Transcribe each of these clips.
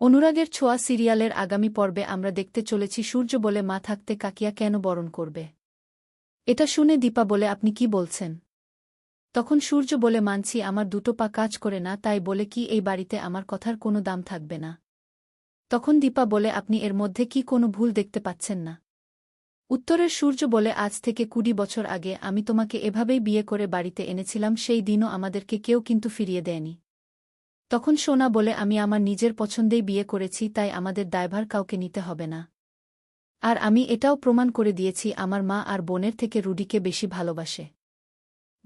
অনুরাগের ছোঁয়া সিরিয়ালের আগামী পর্বে আমরা দেখতে চলেছি সূর্য বলে মা থাকতে কাকিয়া কেন বরণ করবে? এটা শুনে দীপা বলে, আপনি কি বলছেন? তখন সূর্য বলে, মানছি, আমার দুটো পা কাজ করে না, তাই বলে কি এই বাড়িতে আমার কথার কোনো দাম থাকবে না? তখন দীপা বলে, আপনি এর মধ্যে কি কোনো ভুল দেখতে পাচ্ছেন না? উত্তরের সূর্য বলে, আজ থেকে কুড়ি বছর আগে আমি তোমাকে এভাবেই বিয়ে করে বাড়িতে এনেছিলাম, সেই দিনও আমাদেরকে কেউ কিন্তু ফিরিয়ে দেয়নি। তখন সোনা বলে, আমি আমার নিজের পছন্দেই বিয়ে করেছি, তাই আমাদের দায়ভার কাউকে নিতে হবে না। আর আমি এটাও প্রমাণ করে দিয়েছি, আমার মা আর বোনের থেকে রুডিকে বেশি ভালোবাসে।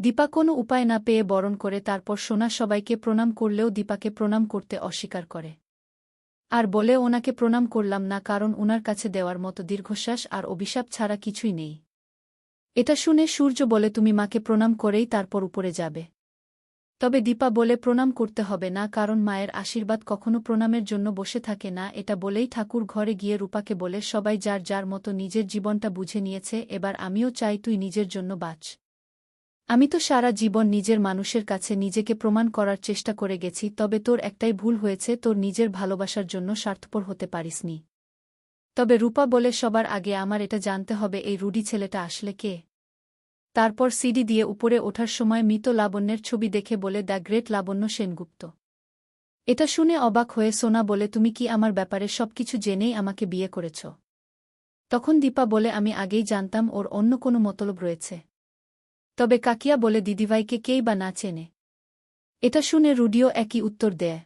দীপা কোনো উপায় না পেয়ে বরণ করে, তারপর সোনা সবাইকে প্রণাম করলেও দীপাকে প্রণাম করতে অস্বীকার করে। আর বলে, ওনাকে প্রণাম করলাম না, কারণ ওনার কাছে দেওয়ার মতো দীর্ঘশ্বাস আর অভিশাপ ছাড়া কিছুই নেই। এটা শুনে সূর্য বলে, তুমি মাকে প্রণাম করেই তারপর উপরে যাবে। তবে দীপা বলে প্রণাম করতে হবে না, কারণ মায়ের আশীর্বাদ কখনো প্রণামের জন্য বসে থাকে না, এটা বলেই ঠাকুর ঘরে গিয়ে রূপাকে বলে, সবাই যার যার মতো নিজের জীবনটা বুঝে নিয়েছে, এবার আমিও চাই তুই নিজের জন্য বাঁচ। আমি তো সারা জীবন নিজের মানুষের কাছে নিজেকে প্রমাণ করার চেষ্টা করে গেছি, তবে তোর একটাই ভুল হয়েছে, তোর নিজের ভালোবাসার জন্য স্বার্থপর হতে পারিসনি। তবে রূপা বলে, সবার আগে আমার এটা জানতে হবে, এই রুডি ছেলেটা আসলে কে? তারপর সিডি দিয়ে উপরে ওঠার সময় মৃত লাবণ্যের ছবি দেখে বলে, দ্য গ্রেট লাবণ্য সেনগুপ্ত। এটা শুনে অবাক হয়ে সোনা বলে, তুমি কি আমার ব্যাপারে সবকিছু জেনেই আমাকে বিয়ে করেছ? তখন দীপা বলে, আমি আগেই জানতাম ওর অন্য কোনো মতলব রয়েছে। তবে কাকিয়া বলে, দিদিভাইকে কেই বা না চেনে? এটা শুনে রুডিও একই উত্তর দেয়।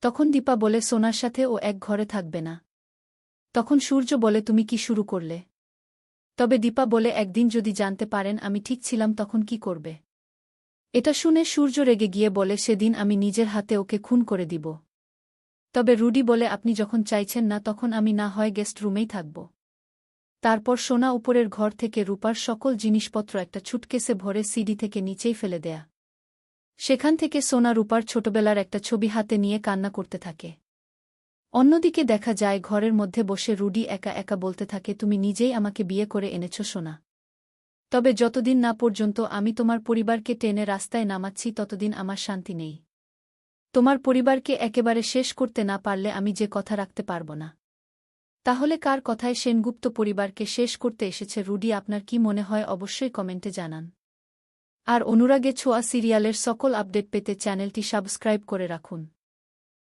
তখন দীপা বলে, সোনার সাথে ও এক ঘরে থাকবে না। তখন সূর্য বলে, তুমি কি শুরু করলে? তবে দীপা বলে, একদিন যদি জানতে পারেন আমি ঠিক ছিলাম তখন কি করবে? এটা শুনে সূর্য রেগে গিয়ে বলে, সেদিন আমি নিজের হাতে ওকে খুন করে দিব। তবে রুডি বলে, আপনি যখন চাইছেন না তখন আমি না হয় গেস্ট রুমেই থাকব। তারপর সোনা উপরের ঘর থেকে রূপার সকল জিনিসপত্র একটা ছুটকেসে ভরে সিডি থেকে নিচেই ফেলে দেয়া। সেখান থেকে সোনা রূপার ছোটবেলার একটা ছবি হাতে নিয়ে কান্না করতে থাকে। অন্যদিকে দেখা যায় ঘরের মধ্যে বসে রুডি একা একা বলতে থাকে, তুমি নিজেই আমাকে বিয়ে করে এনেছ, সোনা। তবে যতদিন না পর্যন্ত আমি তোমার পরিবারকে টেনে রাস্তায় নামাচ্ছি, ততদিন আমার শান্তি নেই। তোমার পরিবারকে একেবারে শেষ করতে না পারলে আমি যে কথা রাখতে পারব না। তাহলে কার কথায় সেনগুপ্ত পরিবারকে শেষ করতে এসেছে? রুডি, আপনার কি মনে হয়? অবশ্যই কমেন্টে জানান। আর অনুরাগে ছোঁয়া সিরিয়ালের সকল আপডেট পেতে চ্যানেলটি সাবস্ক্রাইব করে রাখুন।